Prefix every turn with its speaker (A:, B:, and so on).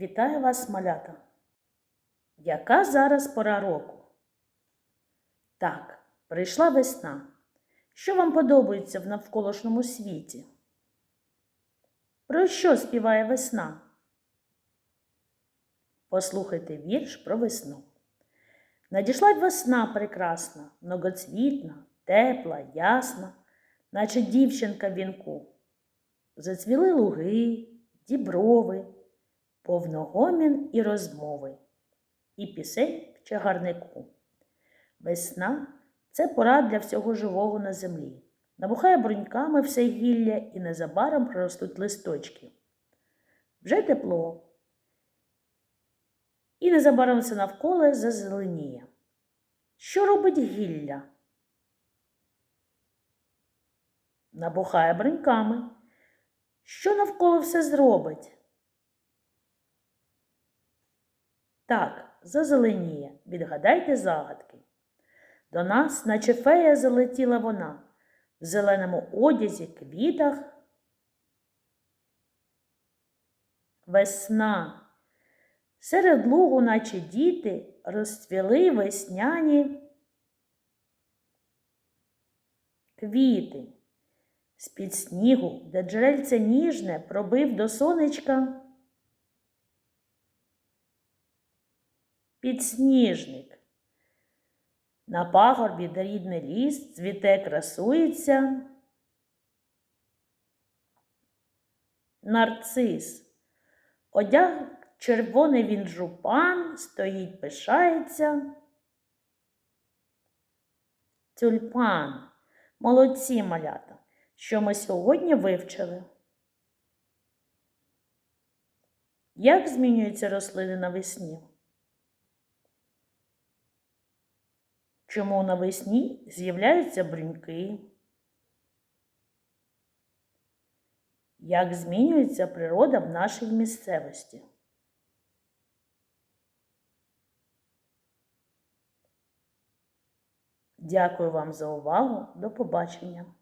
A: Вітаю вас, малята! Яка зараз пора року? Так, прийшла весна. Що вам подобається в навколишньому світі? Про що співає весна? Послухайте вірш про весну. Надійшла весна прекрасна, многоцвітна, тепла, ясна, наче дівчинка в вінку. Зацвіли луги, діброви, повногомін і розмови, і пісень в чагарнику. Весна це пора для всього живого на землі. Набухає бруньками все гілля і незабаром проростуть листочки. Вже тепло. І незабаром все навколо зазеленіє. Що робить гілля? Набухає бруньками. Що навколо все зробить? Так, зазеленіє. Відгадайте загадки. До нас, наче фея, залетіла вона в зеленому одязі, квітах. Весна. Серед лугу, наче діти, розцвіли весняні квіти. З-під снігу, де джерельце ніжне, пробив до сонечка підсніжник. На пагорбі, де рідний ліс, цвіте красується нарцис. Одяг червоний він жупан, стоїть, пишається. Тюльпан. Молодці малята, що ми сьогодні вивчили. Як змінюються рослини навесні? Чому навесні з'являються бруньки? Як змінюється природа в нашій місцевості? Дякую вам за увагу. До побачення!